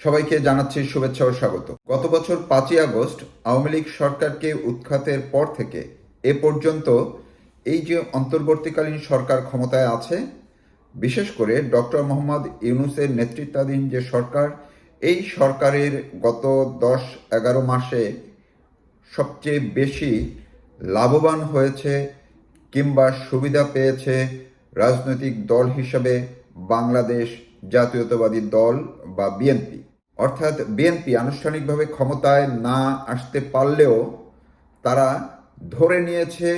সবাইকে জানাচ্ছি শুভেচ্ছা ও স্বাগত। গত বছর পাঁচই আগস্ট আওয়ামী লীগ সরকারকে উৎখাতের পর থেকে এ পর্যন্ত এই যে অন্তর্বর্তীকালীন সরকার ক্ষমতায় আছে, বিশেষ করে ডক্টর মোহাম্মদ ইউনুসের নেতৃত্বাধীন যে সরকার, এই সরকারের গত দশ এগারো মাসে সবচেয়ে বেশি লাভবান হয়েছে কিংবা সুবিধা পেয়েছে রাজনৈতিক দল হিসেবে বাংলাদেশ জাতীয়তাবাদী দল বা বিএনপি। অর্থাৎ বিএনপি আনুষ্ঠানিকভাবে ক্ষমতায় না আসতে পারলেও তারা ধরে নিয়েছে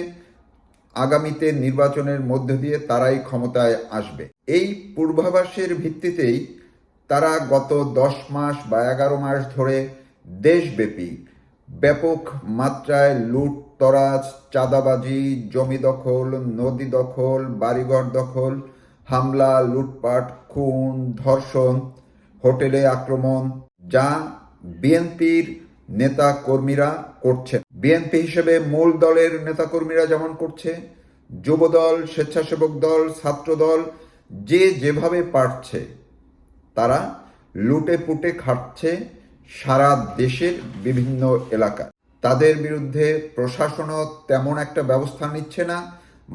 আগামীতে নির্বাচনের মধ্য দিয়ে তারাই ক্ষমতায় আসবে। এই পূর্বাভাসের ভিত্তিতেই তারা গত দশ মাস বা এগারো মাস ধরে দেশব্যাপী ব্যাপক মাত্রায় লুট, তরাজ, চাঁদাবাজি, জমি দখল, নদী দখল, বাড়িঘর দখল, হামলা, লুটপাট, খুন, ধর্ষণ হোটেলে আক্রমণ, যা বিএনপির নেতা কর্মীরা করছে বিএনপি হিসেবে মূল দলের নেতাকর্মীরা যেমন করছে, যুবদল, স্বেচ্ছাসেবক দল, ছাত্রদল, যে যেভাবে পারছে, তারা লুটে পুটে খাচ্ছে সারা দেশের বিভিন্ন এলাকায়। তাদের বিরুদ্ধে প্রশাসনও তেমন একটা ব্যবস্থা নিচ্ছে না।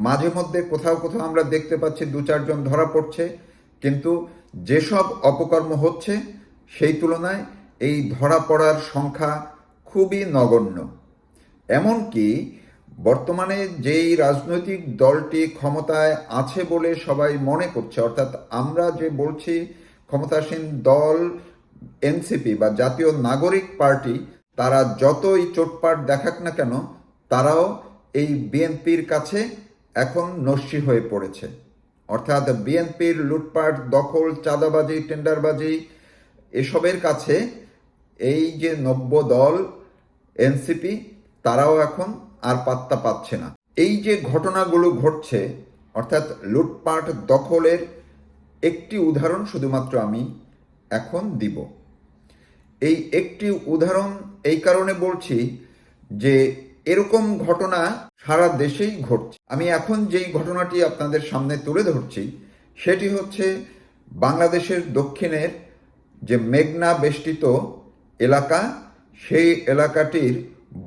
মাঝে মধ্যে কোথাও কোথাও আমরা দেখতে পাচ্ছি দু চারজন ধরা পড়ছে, কিন্তু যেসব অপকর্ম হচ্ছে, সেই তুলনায় এই ধরা পড়ার সংখ্যা খুবই নগণ্য। এমনকি বর্তমানে যেই রাজনৈতিক দলটি ক্ষমতায় আছে বলে সবাই মনে করছে, অর্থাৎ আমরা যে বলছি ক্ষমতাসীন দল, এনসিপি বা জাতীয় নাগরিক পার্টি, তারা যতই চোটপাট দেখাক না কেন, তারাও এই বিএনপির কাছে এখন নস্যি হয়ে পড়েছে। অর্থাৎ বিএনপির লুটপাট, দখল, চাঁদাবাজি, টেন্ডারবাজি, এসবের কাছে এই যে নব্য দল, এনসিপি, তারাও এখন আর পাত্তা পাচ্ছে না। এই যে ঘটনাগুলো ঘটছে, অর্থাৎ লুটপাট, দখলের একটি উদাহরণ শুধুমাত্র আমি এখন দিব। এই একটি উদাহরণ এই কারণে বলছি যে এরকম ঘটনা সারা দেশেই ঘটছে। আমি এখন যেই ঘটনাটি আপনাদের সামনে তুলে ধরছি, সেটি হচ্ছে বাংলাদেশের দক্ষিণের যে মেঘনা বেষ্টিত এলাকা, সেই এলাকাটির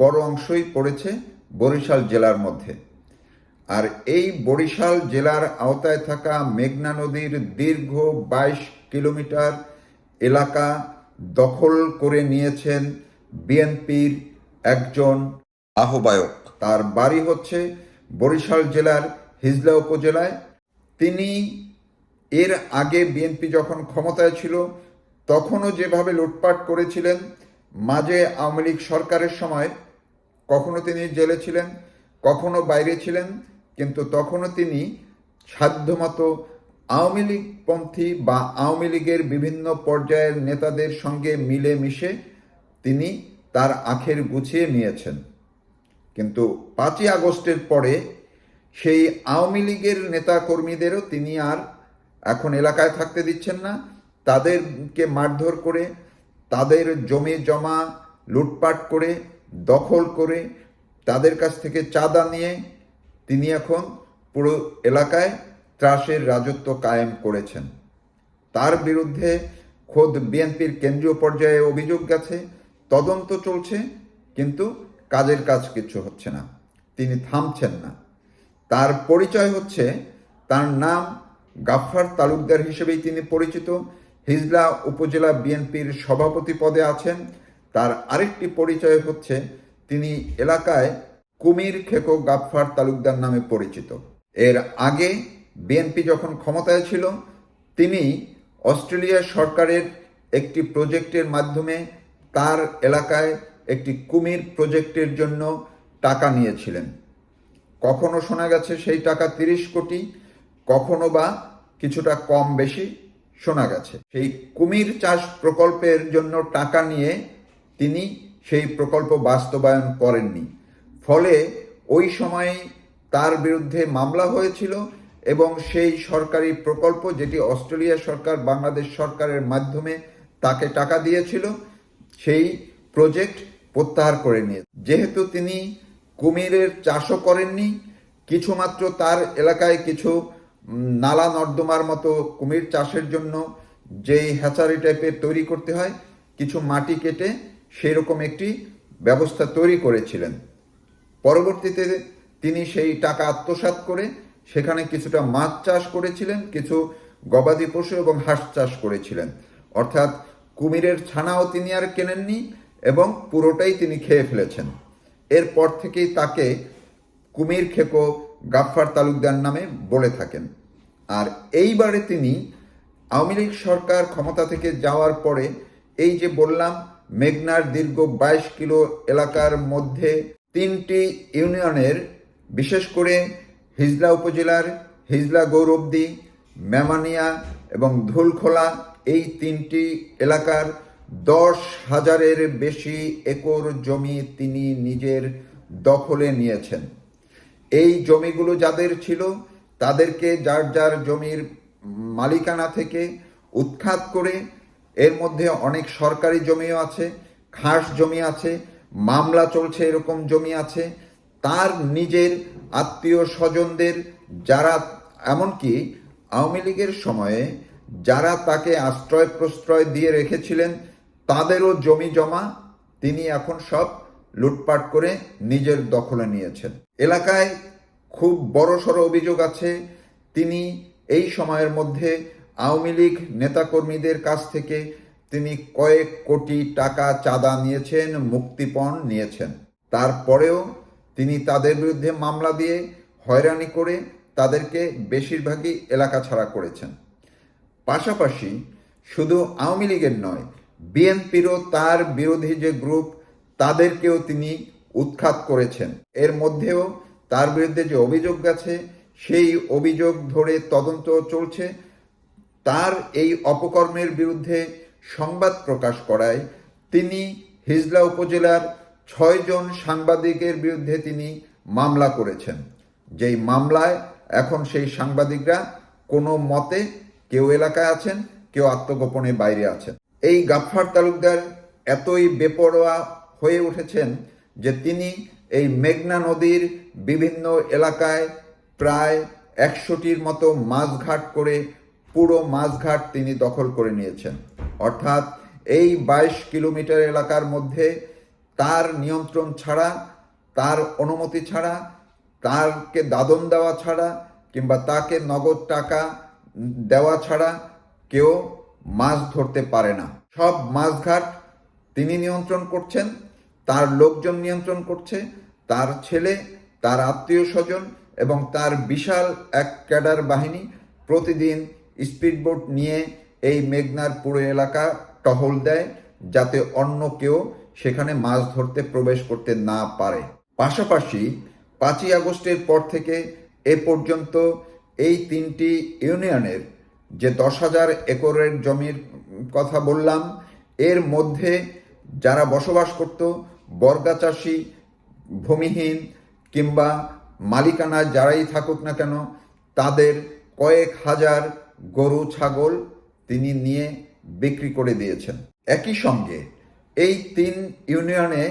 বড় অংশই পড়েছে বরিশাল জেলার মধ্যে। আর এই বরিশাল জেলার আওতায় থাকা মেঘনা নদীর দীর্ঘ বাইশ কিলোমিটার এলাকা দখল করে নিয়েছেন বিএনপির একজন আহ্বায়ক। তার বাড়ি হচ্ছে বরিশাল জেলার হিজলা উপজেলায়। তিনি এর আগে বিএনপি যখন ক্ষমতায় ছিল, তখনও যেভাবে লুটপাট করেছিলেন, মাঝে আওয়ামী লীগ সরকারের সময় কখনো তিনি জেলে ছিলেন, কখনো বাইরে ছিলেন, কিন্তু তখনও তিনি সাধ্যমতো আওয়ামী লীগপন্থী বা আওয়ামী লীগের বিভিন্ন পর্যায়ের নেতাদের সঙ্গে মিলে মিশে তিনি তার আখের গুছিয়ে নিয়েছেন। কিন্তু পাঁচই আগস্টের পরে সেই আওয়ামী লীগের নেতা কর্মীদেরও তিনি আর এখন এলাকায় থাকতে দিচ্ছেন না। তাদেরকে মারধর করে, তাদের জমি জমা, লুটপাট করে, দখল করে তাদের কাছ থেকে চাঁদা নিয়ে তিনি এখন পুরো এলাকায় ত্রাসের রাজত্ব কায়েম করেছেন। তার বিরুদ্ধে খোদ বিএনপির কেন্দ্রীয় পর্যায়ে অভিযোগ গেছে, তদন্ত চলছে, কিন্তু কাজের কাজ কিছু হচ্ছে না, তিনি থামছেন না। তার পরিচয় হচ্ছে, তার নাম গাফফার তালুকদার হিসেবেই তিনি পরিচিত। হিজলা উপজেলা বিএনপির সভাপতি পদে আছেন। তার আরেকটি পরিচয় হচ্ছে, তিনি এলাকায় কুমির খেকো গাফফার তালুকদার নামে পরিচিত। এর আগে বিএনপি যখন ক্ষমতায় ছিল, তিনি অস্ট্রেলিয়া সরকারের একটি প্রজেক্টের মাধ্যমে তার এলাকায় একটি কুমির প্রজেক্টের জন্য টাকা নিয়েছিলেন। কখনো শোনা গেছে সেই টাকা তিরিশ কোটি, কখনো বা কিছুটা কম বেশি শোনা গেছে। সেই কুমির চাষ প্রকল্পের জন্য টাকা নিয়ে তিনি সেই প্রকল্প বাস্তবায়ন করেননি। ফলে ওই সময় তার বিরুদ্ধে মামলা হয়েছিল এবং সেই সরকারি প্রকল্প যেটি অস্ট্রেলিয়া সরকার, বাংলাদেশ সরকারের মাধ্যমে তাকে টাকা দিয়েছিল, সেই প্রজেক্ট প্রত্যাহার করে নিয়ে। যেহেতু তিনি কুমিরের চাষও করেননি, কিছুমাত্র তার এলাকায় কিছু নালা নর্দমার মতো কুমির চাষের জন্য যেই হ্যাচারি টাইপের তৈরি করতে হয়, কিছু মাটি কেটে সেই রকম একটি ব্যবস্থা তৈরি করেছিলেন। পরবর্তীতে তিনি সেই টাকা আত্মসাৎ করে সেখানে কিছুটা মাছ চাষ করেছিলেন, কিছু গবাদি পশু এবং হাঁস চাষ করেছিলেন। অর্থাৎ কুমিরের ছানাও তিনি আর কেনেননি এবং পুরোটাই তিনি খেয়ে ফেলেছেন। এরপর থেকেই তাকে কুমির খেকো গাফফার তালুকদার নামে বলে থাকেন। আর এইবারে তিনি আওয়ামী লীগ সরকার ক্ষমতা থেকে যাওয়ার পরে এই যে বললাম, মেঘনার দীর্ঘ বাইশ কিলো এলাকার মধ্যে তিনটি ইউনিয়নের, বিশেষ করে হিজলা উপজেলার হিজলা গৌরবদি, মেমানিয়া এবং ধুলখোলা, এই তিনটি এলাকার দশ হাজারের বেশি একর জমি তিনি নিজের দখলে নিয়েছেন। এই জমিগুলো যাদের ছিল, তাদেরকে যার যার জমির মালিকানা থেকে উৎখাত করে এর মধ্যে অনেক সরকারি জমিও আছে, খাস জমি আছে, মামলা চলছে এরকম জমি আছে। তার নিজের আত্মীয় স্বজনদের যারা, এমনকি আওয়ামী লীগের সময়ে যারা তাকে আশ্রয় প্রশ্রয় দিয়ে রেখেছিলেন তাদেরও জমি জমা, তিনি এখন সব লুটপাট করে নিজের দখলে নিয়েছেন। এলাকায় খুব বড়সড় অভিযোগ আছে, তিনি এই সময়ের মধ্যে আওয়ামী লীগ নেতাকর্মীদের কাছ থেকে তিনি কয়েক কোটি টাকা চাঁদা নিয়েছেন, মুক্তিপণ নিয়েছেন। তারপরেও তিনি তাদের বিরুদ্ধে মামলা দিয়ে হয়রানি করে তাদেরকে বেশিরভাগই এলাকা ছাড়া করেছেন। পাশাপাশি শুধু আওয়ামী লীগের নয় বিএনপিরও তার বিরোধী যে গ্রুপ, তাদেরকেও তিনি উৎখাত করেছেন। এর মধ্যেও তার বিরুদ্ধে যে অভিযোগ আছে সেই অভিযোগ ধরে তদন্ত চলছে। তার এই অপকর্মের বিরুদ্ধে সংবাদ প্রকাশ করায় তিনি হিজলা উপজেলার ছয়জন সাংবাদিকের বিরুদ্ধে তিনি মামলা করেছেন। যেই মামলায় এখন সেই সাংবাদিকরা কোনো মতে কেউ এলাকায় আছেন, কেউ আত্মগোপনে বাইরে আছেন। এই গাফফার তালুকদার এতই বেপরোয়া হয়ে উঠেছেন যে তিনি এই মেঘনা নদীর বিভিন্ন এলাকায় প্রায় একশোটির মতো মাছঘাট করে পুরো মাছঘাট তিনি দখল করে নিয়েছেন। অর্থাৎ এই বাইশ কিলোমিটার এলাকার মধ্যে তার নিয়ন্ত্রণ ছাড়া, তার অনুমতি ছাড়া, তারকে দাদন দেওয়া ছাড়া কিংবা তাকে নগদ টাকা দেওয়া ছাড়া কেউ মাছ ধরতে পারে না। সব মাছঘাট তিনি নিয়ন্ত্রণ করছেন, তার লোকজন নিয়ন্ত্রণ করছে, তার ছেলে, তার আত্মীয় স্বজন এবং তার বিশাল এক ক্যাডার বাহিনী প্রতিদিন স্পিডবোট নিয়ে এই মেঘনার পুরো এলাকা টহল দেয়, যাতে অন্য কেউ সেখানে মাছ ধরতে প্রবেশ করতে না পারে। পাশাপাশি পাঁচই আগস্টের পর থেকে এ পর্যন্ত এই তিনটি ইউনিয়নের যে দশ হাজার একরের জমির কথা বললাম, এর মধ্যে যারা বসবাস করত, বর্গা চাষি, ভূমিহীন কিংবা মালিকানা যারাই থাকুক না কেন, তাদের কয়েক হাজার গরু, ছাগল তিনি নিয়ে বিক্রি করে দিয়েছেন। একই সঙ্গে এই তিন ইউনিয়নে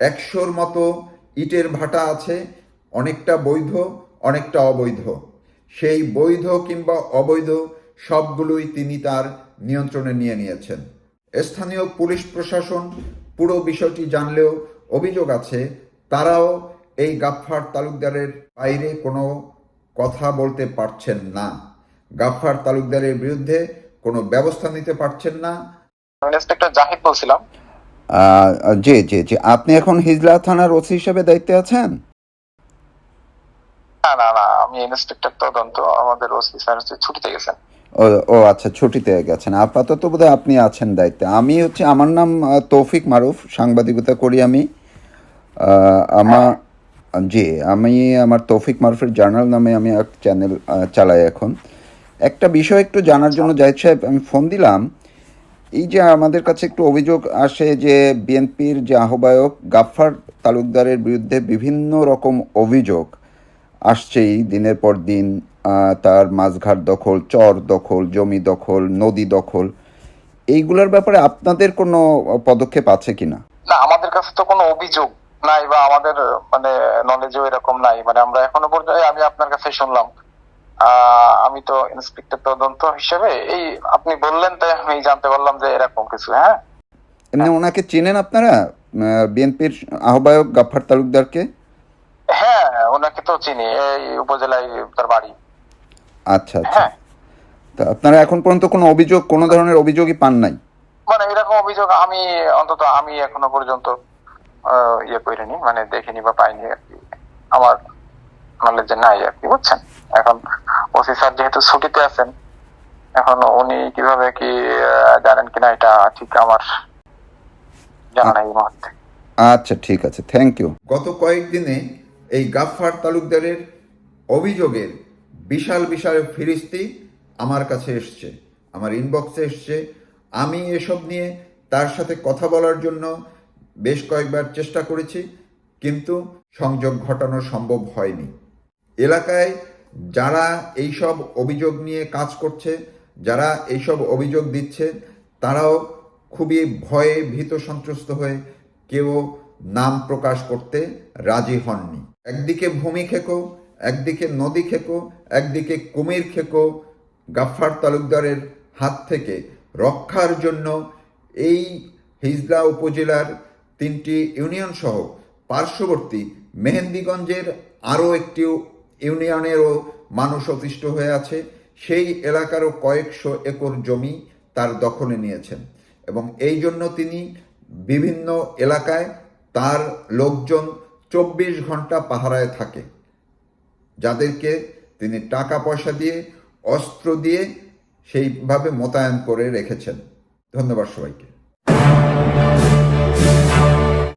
একশোর মতো ইটের ভাটা আছে, অনেকটা বৈধ, অনেকটা অবৈধ। সেই বৈধ কিংবা অবৈধ সবগুলোই তিনি তার নিয়ন্ত্রণে নিয়ে নিয়েছেন। স্থানীয় পুলিশ প্রশাসন পুরো বিষয়টি জানলেও অভিযোগ আছে তারাও এই গাফফার তালুকদারের বাইরে কোনো কথা বলতে পারছেন না। গাফফার তালুকদারের বিরুদ্ধে কোনো ব্যবস্থা নিতে পারছেন না। ইন্সপেক্টর জাহিদ বলছিলাম। আহ, জি জি জি। আপনি এখন হিজলা থানার ওসি হিসেবে দায়িত্বে আছেন? না না না আমি ইন্সপেক্টর তদন্ত আমাদের ওসি স্যার হচ্ছে ছুটিতে গেছেন। ও আচ্ছা ছুটিতে গেছেন। আপাতত বোধহয় আপনি আছেন দায়িত্বে। আমি হচ্ছে, আমার নাম তৌফিক মারুফ, সাংবাদিকতা করি আমি। আমার, জি, আমি আমার তৌফিক মারুফের জার্নাল নামে আমি এক চ্যানেল চালাই এখন। একটা বিষয় একটু জানার জন্য জাহিদ সাহেব, আমি ফোন দিলাম। এই যে আমাদের কাছে একটু অভিযোগ আসে যে বিএনপির যে আহ্বায়ক গাফফার তালুকদারের বিরুদ্ধে বিভিন্ন রকম অভিযোগ আসছেই দিনের পর দিন। তার মাঝঘাট দখল চর দখল জমি দখল নদী দখল। এইগুলোর ব্যাপারে আপনাদের কোনো পদক্ষেপ আছে কিনা? না আমাদের কাছে তো কোনো অভিযোগ নাই বা আমাদের মানে নলেজও এরকম নাই। মানে আমরা এখনও পর্যন্ত আমি আপনার কাছে শুনলাম। আমি তো ইন্সপেক্টর তদন্ত হিসেবে এই আপনি বললেন তাই আমি জানতে পারলাম যে এরকম কিছু হ্যাঁ? এমনি ওনাকে চেনেন আপনারা? বিএনপির আহ্বায়ক গাফফার তালুকদারকে? হ্যাঁ ওনাকে তো চিনি এই উপজেলায় তার বাড়ি। আচ্ছা আচ্ছা। হ্যাঁ। তা আপনারা এখন পর্যন্ত কোনো অভিযোগ কোনো ধরনের অভিযোগই পান নাই? মানে এরকম অভিযোগ আমি অন্তত আমি এখনও পর্যন্ত আহ, ইয়ে করিনি মানে দেখিনি বা পাইনি আর কি। আমার নলেজে নাই আর কি বুঝছেন? এখন ওসি স্যার যেহেতু ছুটিতে আছেন এখন উনি কীভাবে কি আহ, জানেন কিনা এটা ঠিক আমার জানা নাই মুহূর্তে। আচ্ছা ঠিক আছে। থ্যাংক ইউ গত কয়েকদিনে এই গাফফার তালুকদারের অভিযোগের বিশাল বিশাল ফিরিস্তি আমার কাছে এসছে, আমার ইনবক্সে এসছে। আমি এসব নিয়ে তার সাথে কথা বলার জন্য বেশ কয়েকবার চেষ্টা করেছি, কিন্তু সংযোগ ঘটানো সম্ভব হয়নি। এলাকায় যারা এইসব অভিযোগ নিয়ে কাজ করছে, যারা এইসব অভিযোগ দিচ্ছে, তারাও খুবই ভয়ে, ভীত, সন্ত্রস্ত হয়ে কেউ নাম প্রকাশ করতে রাজি হননি। একদিকে ভূমি খেকো একদিকে নদী খেকো, একদিকে কুমির খেকো, গাফফার তালুকদারের হাত থেকে রক্ষার জন্য এই হিজলা উপজেলার তিনটি ইউনিয়ন সহ পার্শ্ববর্তী মেহেন্দিগঞ্জের আরও একটি ইউনিয়নেরও মানুষ অতিষ্ঠ হয়ে আছে। সেই এলাকারও কয়েকশো একর জমি তার দখলে নিয়েছেন এবং এই জন্য তিনি বিভিন্ন এলাকায় তার লোকজন চব্বিশ ঘণ্টা পাহারায় থাকে। যাদেরকে তিনি টাকা পয়সা দিয়ে অস্ত্র দিয়ে সেইভাবে মোতায়েন করে রেখেছেন। ধন্যবাদ সবাইকে।